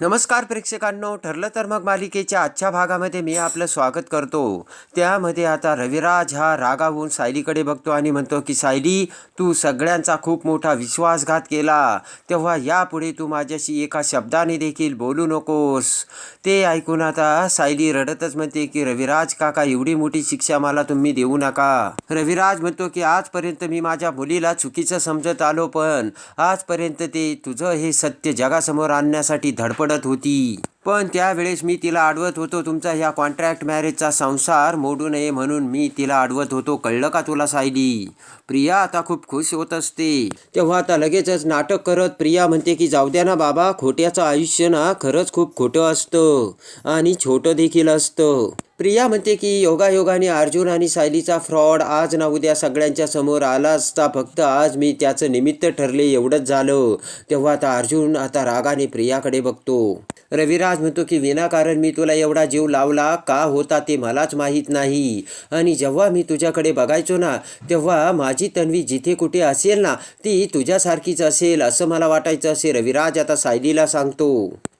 नमस्कार प्रेक्षकांनो ठरलं तर मग मालिकेच्या आजच्या भागामध्ये मी आपलं स्वागत करतो. त्यामध्ये आता रविराज हा रागावून सायलीकडे बघतो आणि म्हणतो की सायली तू सगळ्यांचा खूप मोठा विश्वासघात केला. तेव्हा यापुढे तू माझ्याशी एका शब्दाने देखील बोलू नकोस. ते ऐकून आता सायली रडतच म्हणते की रविराज काका एवढी मोठी शिक्षा मला तुम्ही देऊ नका. रविराज म्हणतो की आजपर्यंत मी माझ्या मुलीला चुकीचं समजत आलो पण आजपर्यंत ते तुझं हे सत्य जगासमोर आणण्यासाठी धडपड धडपडत होती. पण त्यावेळेस मी तिला अडवत होतो तुमचा ह्या कॉन्ट्रॅक्ट मॅरेजचा संसार मोडू नये म्हणून मी तिला अडवत होतो. कळलं का तुला सायली? प्रिया आता खूप खुश होत असते. तेव्हा आता लगेचच नाटक करत प्रिया म्हणते की जाऊ द्या ना बाबा खोट्याचं आयुष्य ना खरंच खूप खोटं असतं आणि छोटं देखील असतं. प्रिया म्हणते की योगायोगाने अर्जुन आणि सायलीचा फ्रॉड आज ना उद्या सगळ्यांच्या समोर आला असता फक्त आज मी त्याचं निमित्त ठरले एवढंच झालं. तेव्हा आता अर्जुन आता रागाने प्रियाकडे बघतो. रविराज म्हणतो की विनाकारण मी तुला एवढा जीव लावला का होता ते मलाच माहीत नाही. आणि जेव्हा मी तुझ्याकडे बघायचो ना तेव्हा माझी तन्वी जिथे कुठे असेल ना ती तुझ्यासारखीच असेल असं मला वाटायचं असे रविराज आता सायलीला सांगतो.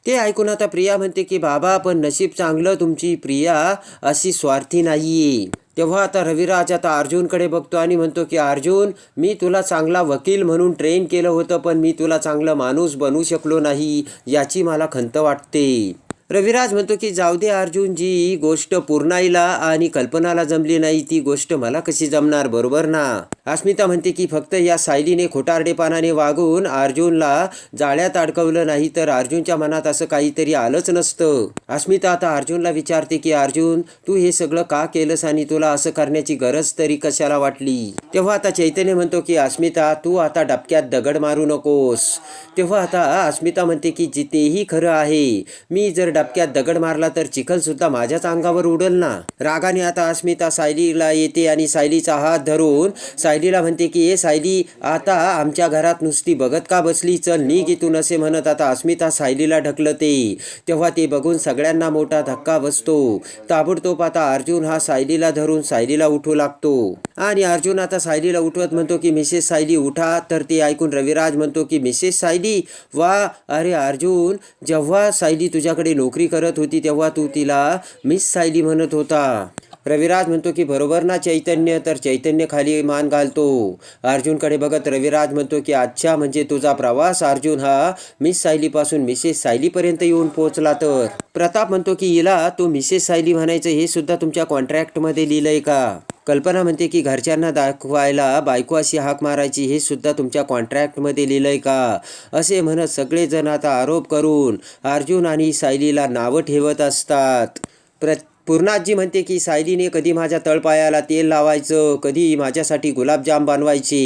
ते ऐकून आता प्रिया म्हणते की बाबा पण नशीब चांगलं तुमची प्रिया अशी स्वार्थी नाहीये. तेव्हा आता रविराज आता अर्जुनकडे बघतो आणि म्हणतो की अर्जुन मी तुला चांगला वकील म्हणून ट्रेन केलं होतं पण मी तुला चांगलं माणूस बनवू शकलो नाही याची मला खंत वाटते. रविराज म्हणतो की जाऊ दे अर्जुन जी गोष्ट पूर्णाईला आणि कल्पनाला जमली नाही ती गोष्ट मला कशी जमणार बरोबर ना? अस्मिता म्हणते की फक्त या सायलीने खोटारडेपणाने वागून अर्जुनला जाळ्यात अडकवलं नाही तर अर्जुनच्या मनात असं काहीतरी आलंच नसतं. अस्मिता आता अर्जुनला विचारते की अर्जुन तू हे सगळं का केलंस आणि तुला असं करण्याची गरज तरी कशाला वाटली? तेव्हा आता चैतन्य म्हणतो की अस्मिता तू आता डबक्यात दगड मारू नकोस. तेव्हा आता अस्मिता म्हणते की जितेही खरं आहे मी जर डबक्यात दगड मारला तर चिखल सुद्धा माझ्याच अंगावर उडल ना. रागाने आता अस्मिता सायलीला येते आणि सायलीचा हात धरून सायलीला म्हणते की ए सायली आता आमच्या घरात नुसती बघत का बसली? चल निघ इथून असे म्हणत आता अस्मिता सायलीला ढकलते. तेव्हा ते बघून सगळ्यांना मोठा धक्का बसतो. ताबडतोब आता अर्जुन हा सायलीला धरून सायलीला उठू लागतो. आणि अर्जुन आता सायलीला उठवत म्हणतो की मिसेस सायली उठा. तर ते ऐकून रविराज म्हणतो की मिसेस सायली वा अरे अर्जुन जेव्हा सायली तुझ्याकडे नोकरी नोकरी करत होती तेव्हा तू तिला मिस सायली म्हणत होता. रविराज म्हणतो की बरोबर ना चैतन्य? तर चैतन्य खाली मान घालतो. अर्जुनकडे बघत रविराज म्हणतो की अच्छा म्हणजे तुझा प्रवास अर्जुन हा मिस सायलीपासून मिसेस सायलीपर्यंत येऊन पोहोचला तर? प्रताप म्हणतो की हिला तू मिसेस सायली म्हणायचं हे सुद्धा तुमच्या कॉन्ट्रॅक्टमध्ये लिहिलंय का? कल्पना म्हणते की घरच्यांना दाखवायला बायको अशी हाक मारायची हे सुद्धा तुमच्या कॉन्ट्रॅक्टमध्ये लिहिलंय का? असे म्हणत सगळेजण आता आरोप करून अर्जुन आणि सायलीला नावं ठेवत असतात. प्र पूर्णाजी म्हणते की सायलीने कधी माझ्या तळपायाला तेल लावायचं कधी माझ्यासाठी गुलाबजाम बनवायचे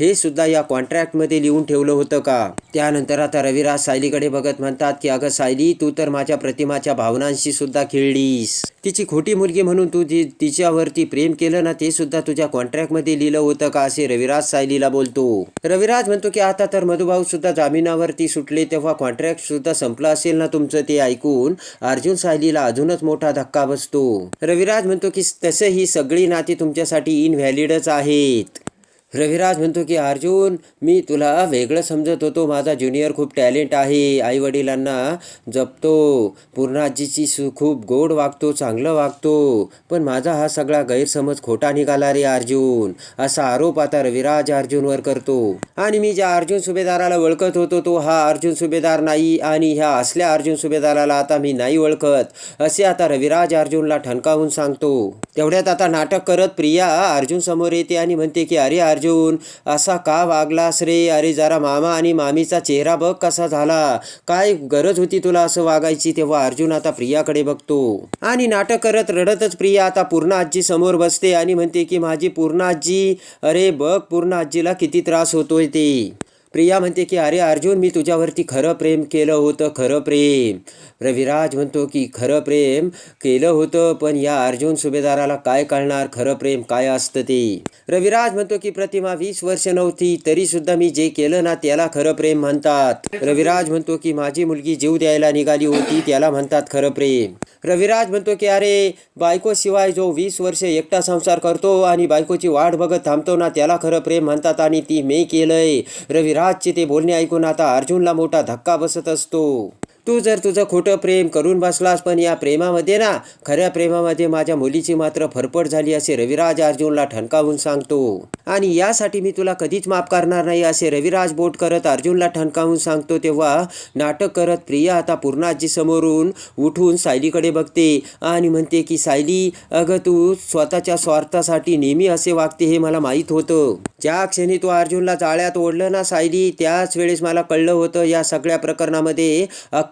हे सुद्धा या कॉन्ट्रॅक्टमध्ये लिहून ठेवलं होतं का? त्यानंतर आता रविराज सायलीकडे बघत म्हणतात की अगं सायली तू तर माझ्या प्रतिमाच्या भावनांशी सुद्धा खेळलीस. तिची खोटी मुलगी म्हणून तू जी तिच्यावरती प्रेम केलं ना ते सुद्धा तुझ्या कॉन्ट्रॅक्टमध्ये लिहिलं होतं का असे रविराज सायलीला बोलतो. रविराज म्हणतो की आता तर मधुभाऊ सुद्धा जामिनावरती सुटले तेव्हा कॉन्ट्रॅक्ट सुद्धा संपलं असेल ना तुमचं ते ऐकून अर्जुन सायलीला अजूनच मोठा धक्का बसतो. रविराज म्हणतो की तसं ही सगळी नाती तुमच्यासाठी इनव्हॅलिडच आहेत. रविराज म्हणतो की अर्जुन मी तुला वेगळं समजत होतो. माझा ज्युनियर खूप टॅलेंट आहे. आईवडिलांना जपतो. पूर्णाजीची सु खूप गोड वागतो चांगलं वागतो. पण माझा हा सगळा गैरसमज खोटा निघाला रे अर्जुन. असा आरोप आता रविराज अर्जुनवर करतो. आणि मी ज्या अर्जुन सुभेदाराला ओळखत होतो तो हा अर्जुन सुभेदार नाही. आणि ह्या असल्या अर्जुन सुभेदाराला आता मी नाही ओळखत असे आता रविराज अर्जुनला ठणकावून सांगतो. तेवढ्यात आता नाटक करत प्रिया अर्जुन समोर येते आणि म्हणते की अरे अर्जुन असा का वागलास रे अरे जरा मामा आणि मामीचा चेहरा बघ कसा झाला. काय गरज होती तुला असं वागायची? तेव्हा अर्जुन आता प्रियाकडे बघतो. आणि नाटक करत रडतच प्रिया आता पूर्ण आजी समोर बसते आणि म्हणते की माझी पूर्ण आजी अरे बघ पूर्ण आजीला किती त्रास होतोय ते. प्रिया म्हणते की अरे अर्जुन मी तुझ्यावरती खरं प्रेम केलं होतं खरं प्रेम. रविराज म्हणतो की खरं प्रेम केलं होतं पण या अर्जुन सुभेदाराला काय कळणार? खरं प्रेम काय असतं ते? रविराज म्हणतो की प्रतिमा वीस वर्ष नव्हती तरी सुद्धा मी जे केलं ना त्याला खरं प्रेम म्हणतात. रविराज म्हणतो की माझी मुलगी जीव द्यायला निघाली होती त्याला म्हणतात खरं प्रेम. रविराज म्हणतो की अरे बायकोशिवाय जो वीस वर्ष एकटा संसार करतो आणि बायकोची वाट बघत थांबतो ना त्याला खरं प्रेम म्हणतात आणि ती मी केलंय. रविराजचे ते बोलणे ऐकून आता अर्जुनला मोठा धक्का बसत असतो. तू जर तुझं खोटं प्रेम करून बसलास पण या प्रेमामध्ये ना खऱ्या प्रेमामध्ये माझ्या मुलीची मात्र फरफट झाली असे रविराज अर्जुनला ठणकावून सांगतो. आणि यासाठी मी तुला कधीच माफ करणार नाही असे रविराज बोट करत अर्जुनला ठणकावून सांगतो तेव्हा नाटक करत प्रिया आता पूर्णाजी समोरून उठून सायलीकडे बघते आणि म्हणते की सायली अगं तू स्वतःच्या स्वार्थासाठी नेहमी असे वागते हे मला माहीत होतं. ज्या क्षणी तू अर्जुनला जाळ्यात ओढलं ना सायली त्याच वेळेस मला कळलं होतं या सगळ्या प्रकरणामध्ये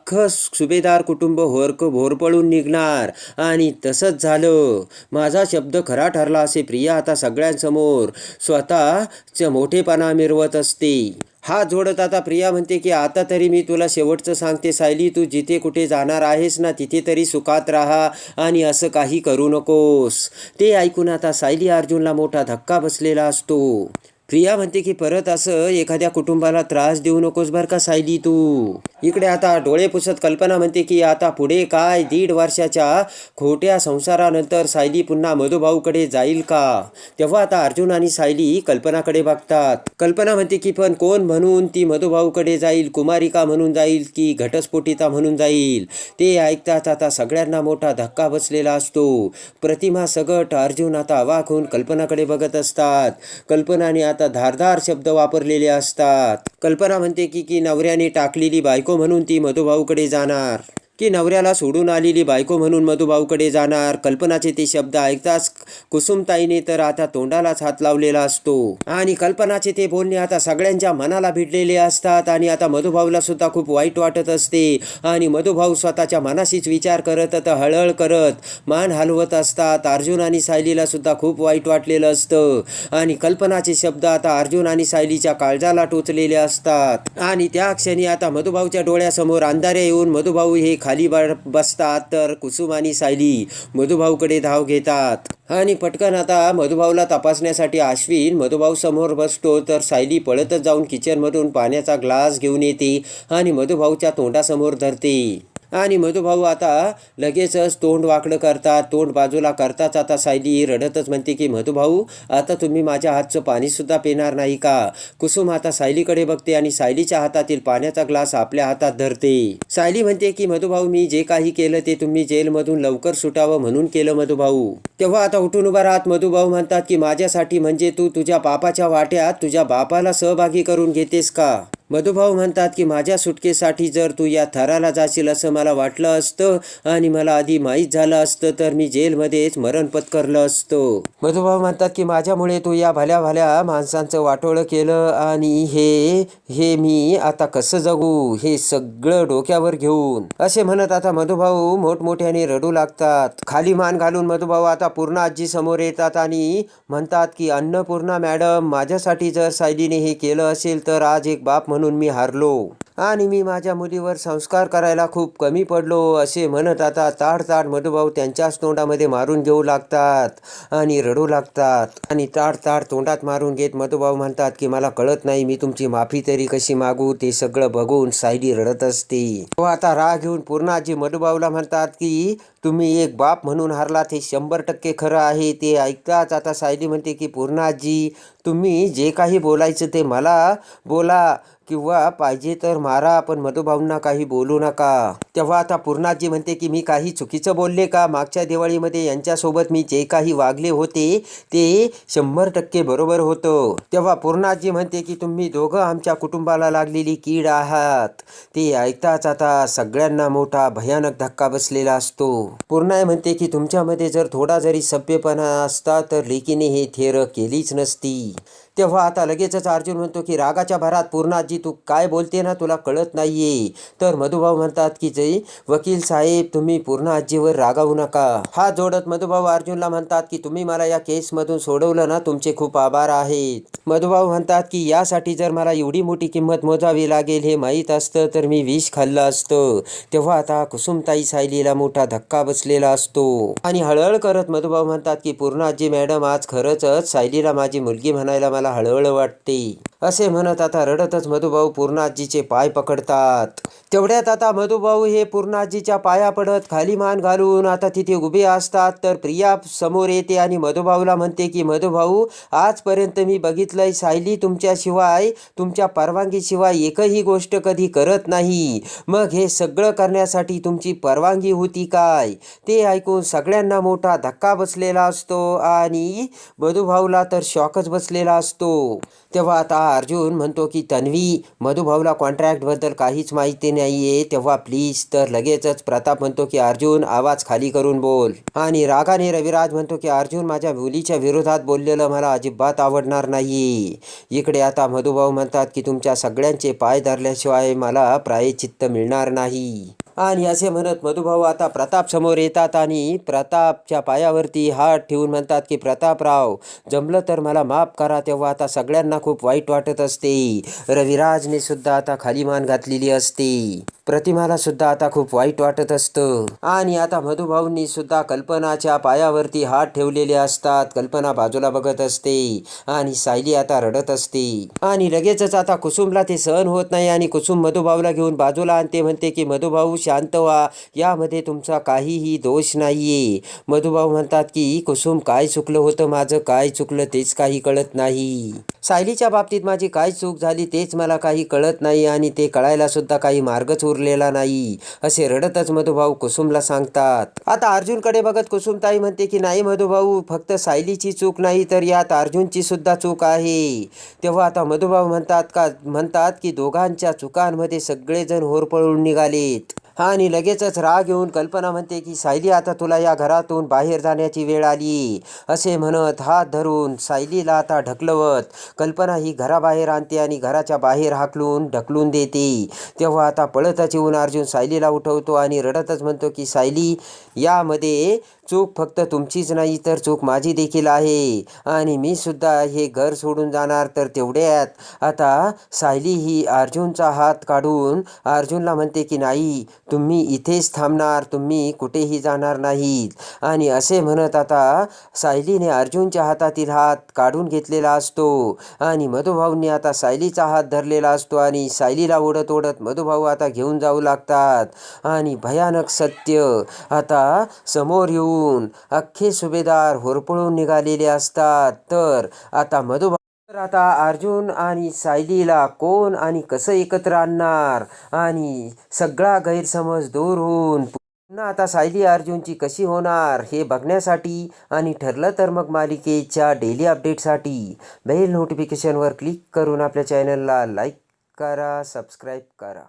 अख्खं सुभेदार कुटुंब होरक भोरपळून निघणार. आणि तसंच झालं. माझा शब्द खरा ठरला असे प्रिया आता सगळ्यांसमोर स्वतःचं मोठेपणा मिरवत असते. हा जोडत आता प्रिया म्हणते की आता तरी मी तुला शेवटचं सांगते सायली तू जिथे कुठे जाणार आहेस ना तिथे तरी सुखात राहा आणि असं काही करू नकोस. ते ऐकून आता सायली अर्जुनला मोठा धक्का बसलेला असतो. प्रिया म्हणते की परत असं एखाद्या कुटुंबाला त्रास देऊ नकोस बरं का सायली तू? इकडे आता डोळे पुसत कल्पना म्हणते की आता पुढे काय? दीड वर्षाच्या खोट्या संसारानंतर सायली पुन्हा मधुभाऊकडे जाईल का? तेव्हा आता अर्जुन आणि सायली कल्पनाकडे बघतात. कल्पना म्हणते की पण कोण म्हणून ती मधुभाऊकडे जाईल? कुमारिका म्हणून जाईल की घटस्फोटिता म्हणून जाईल? ते ऐकताच आता सगळ्यांना मोठा धक्का बसलेला असतो. प्रतिमा सगट अर्जुन आता अवाक होऊन कल्पनाकडे बघत असतात. कल्पनाने आता धारदार शब्द वापरलेले असतात. कल्पना म्हणते की की नवऱ्याने टाकलेली बायको म्हणून ती मधुभाऊकडे जाणार. की नवऱ्याला सोडून आलेली बायको म्हणून मधुभाऊकडे जाणार. कल्पनाचे ते शब्द ऐकताच कुसुमताईने तर आता तोंडालाच हात लावलेला असतो. आणि कल्पनाचे ते बोलणे आता सगळ्यांच्या मनाला भिडलेले असतात आणि आता मधुभाऊला सुद्धा खूप वाईट वाटत असते. आणि मधुभाऊ स्वतःच्या मनाशीच विचार करत आता हळहळ करत मान हलवत असतात. अर्जुन आणि सायलीला सुद्धा खूप वाईट वाटलेलं असतं. आणि कल्पनाचे शब्द आता अर्जुन आणि सायलीच्या काळजाला टोचलेले असतात. आणि त्या क्षणी आता मधुभाऊच्या डोळ्यासमोर अंधारे येऊन मधुभाऊ हे खाली ब- बसतात तर कुसुम आणि सायली मधुभाऊकडे धाव घेतात. आणि पटकन आता मधुभाऊला तपासण्यासाठी आश्विन मधुभाऊ समोर बसतो तर सायली पळतच जाऊन किचनमधून पाण्याचा ग्लास घेऊन येते आणि मधुभाऊच्या तोंडासमोर धरते. आणि मधुभाऊ आता लगेचच तोंड वाकडं करतात तोंड बाजूला करताच आता सायली रडतच म्हणते की मधुभाऊ आता तुम्ही माझ्या हातचं पाणीसुद्धा पिणार नाही का? कुसुम आता सायलीकडे बघते आणि सायलीच्या हातातील पाण्याचा ग्लास आपल्या हातात धरते. सायली म्हणते की मधुभाऊ मी जे काही केलं ते तुम्ही जेलमधून लवकर सुटावं म्हणून केलं मधुभाऊ तेव्हा आता उठून उभा राहत मधुभाऊ म्हणतात की माझ्यासाठी म्हणजे तू तुझ्या बापाच्या वाट्यात तुझ्या बापाला सहभागी करून घेतेस का? मधुभाऊ म्हणतात की माझ्या सुटकेसाठी जर तू या थराला जाशील असं मला वाटलं असतं आणि मला आधी माहीत झालं असतं तर मी जेलमध्येच मरण पत्करलं असतं. मधुभाऊ म्हणतात की माझ्यामुळे तू या भल्या भल्या माणसांचं वाटोळं केलं आणि हे हे मी आता कसं जगू? हे सगळं डोक्यावर घेऊन. असे म्हणत आता मधुभाऊ मोठमोठ्याने रडू लागतात. खाली मान घालून मधुभाऊ आता पूर्ण आजी समोर येतात आणि म्हणतात की अन्नपूर्णा मॅडम माझ्यासाठी जर सायलीने हे केलं असेल तर आज एक बाप म्हणून म्हणून मी हारलो. आणि मी माझ्या मुलीवर संस्कार करायला खूप कमी पडलो असे म्हणत आता ताड ताड मधुभाऊ त्यांच्याच तोंडामध्ये मारून घेऊ लागतात आणि रडू लागतात. आणि ताड ताड तोंडात मारून घेत मधुभाऊ म्हणतात की मला कळत नाही मी तुमची माफी तरी कशी मागू? ते सगळं बघून सायली रडत असते. तो आता राग घेऊन पूर्णाजी मधुभाऊला म्हणतात की तुम्ही एक बाप म्हणून हारलात हे शंभर टक्के खरं आहे. ते ऐकताच आता सायली म्हणते की पूर्णाजी तुम्ही जे काही बोलायचं ते मला बोला किंवा पाहिजे तर मारा पण मधुभाऊंना काही बोलू नका. तेव्हा आता पूर्णाजी म्हणते की मी काही चुकीचं बोलले का? मागच्या दिवाळीमध्ये यांच्यासोबत मी जे काही वागले होते ते शंभर टक्के बरोबर होतं. तेव्हा पूर्णाजी म्हणते की तुम्ही दोघं आमच्या कुटुंबाला लागलेली कीड आहात. ते ऐकताच आता सगळ्यांना मोठा भयानक धक्का बसलेला असतो. पूर्णाय म्हणते की तुमच्यामध्ये जर थोडा जरी सभ्यपणा असता तर लेकीने हे थेर केलीच नसती. तेव्हा आता लगेचच अर्जुन म्हणतो की रागाच्या भरात पूर्णाजी तू काय बोलते ना तुला कळत नाहीये. तर मधुभाऊ म्हणतात की जय वकील साहेब तुम्ही पूर्ण आजीवर रागावू नका. हा जोडत मधुभाऊ अर्जुनला म्हणतात की तुम्ही मला या केसमधून सोडवलं ना तुमचे खूप आभार आहेत. मधुभाऊ म्हणतात की यासाठी जर मला एवढी मोठी किंमत मोजावी लागेल हे माहीत असतं तर मी विष खाल्लं असतं. तेव्हा आता कुसुमताई सायलीला मोठा धक्का बसलेला असतो. आणि हळहळ करत मधुभाऊ म्हणतात की पूर्णाजी मॅडम आज खरंच सायलीला माझी मुलगी म्हणायला मला हळहळ वाटते असे म्हणत आता रडतच मधुभाऊ पूर्णाजीचे पाय पकडतात. तेवढ्यात आता मधुभाऊ हे पूर्णाजीच्या पाया पडत खाली मान घालून आता तिथे उभे असतात. तर प्रिया समोर येते आणि मधुभाऊला म्हणते की मधुभाऊ आजपर्यंत मी बघितलंय सायली तुमच्याशिवाय तुमच्या परवानगीशिवाय एकही गोष्ट कधी करत नाही. मग हे सगळं करण्यासाठी तुमची परवानगी होती काय ते ऐकून सगळ्यांना मोठा धक्का बसलेला असतो आणि मधुभाऊला तर शॉकच बसलेला असतो. तेव्हा आता अर्जुन म्हणतो की तन्वी मधुभाऊला कॉन्ट्रॅक्टबद्दल काहीच माहिती नाही आहे तेव्हा प्लीज तर लगेचच. प्रताप म्हणतो की अर्जुन आवाज खाली करून बोल. आणि रागाने रविराज म्हणतो की अर्जुन माझ्या मुलीच्या विरोधात बोललेलं मला अजिबात आवडणार नाही इकडे आता मधुभाऊ म्हणतात की तुमच्या सगळ्यांचे पाय धरल्याशिवाय मला प्रायचित्त मिळणार नाही. आणि असे म्हणत मधुभाऊ आता प्रताप समोर येतात आणि प्रतापच्या पायावरती हात ठेवून म्हणतात की प्रतापराव जमलं तर मला माफ करा तेव्हा आता सगळ्यांना खूप वाईट वाटत असते. रविराजने सुद्धा आता खाली मान घातलेली असते. प्रतिमाला सुद्धा आता खूप वाईट वाटत असतं. आणि आता मधुभाऊंनी सुद्धा कल्पनाच्या पायावरती हात ठेवलेले असतात. कल्पना बाजूला बघत असते आणि सायली आता रडत असते. आणि लगेचच आता कुसुमला ते सहन होत नाही आणि कुसुम मधुभाऊला घेऊन बाजूला आणते. म्हणते की मधुभाऊ शांत व्हा. यामध्ये तुमचा काहीही दोष नाहीये. मधुभाऊ म्हणतात की कुसुम काय चुकलं होतं माझं? काय चुकलं तेच काही कळत नाही. सायलीच्या बाबतीत माझी काय चूक झाली तेच मला काही कळत नाही आणि ते कळायला सुद्धा काही मार्गच उरलेला नाही. असे रडतच मधुभाऊ कुसुमला सांगतात. आता अर्जुनकडे बघत कुसुमताई म्हणते की नाही मधुभाऊ फक्त सायलीची चूक नाही तर यात अर्जुनची सुद्धा चूक आहे. तेव्हा आता मधुभाऊ म्हणतात का म्हणतात की दोघांच्या चुकांमध्ये सगळेजण होरपळून निघालेत. आणि लगेचच राग येऊन कल्पना म्हणते की सायली आता तुला या घरातून बाहेर जाण्याची वेळ आली. असे म्हणत हात धरून सायलीला आता ढकलवत कल्पना ही घराबाहेर आणते आणि घराच्या बाहेर हाकलून ढकलून देते. तेव्हा आता पळतच येऊन अर्जुन सायलीला उठवतो आणि रडतच म्हणतो की सायली यामध्ये चूक फक्त तुमचीच नाही तर चूक माझी देखील आहे. आणि मी सुद्धा हे घर सोडून जाणार तर तेवढ्यात आता सायली ही अर्जुनचा हात काढून अर्जुनला म्हणते की नाही तुम्ही इथेच थांबणार. तुम्ही कुठेही जाणार नाहीत. आणि असे म्हणत आता सायलीने अर्जुनच्या हातातील हात काढून घेतलेला असतो. आणि मधुभाऊंनी आता सायलीचा हात धरलेला असतो आणि सायलीला ओढत ओढत मधुभाऊ आता घेऊन जाऊ लागतात. आणि भयानक सत्य आता समोर येऊन अख्खे सुभेदार होरपळून निघालेले असतात. तर आता मधुभाऊ तर आता अर्जुन आणि सायलीला कोण आणि कसं एकत्र आणणार? आणि सगळा गैरसमज दूर होऊन पुन्हा आता सायली अर्जुनची कशी होणार हे बघण्यासाठी आणि ठरलं तर मग मालिकेच्या डेली अपडेटसाठी बेल नोटिफिकेशनवर क्लिक करून आपल्या चॅनलला लाईक करा सबस्क्राईब करा.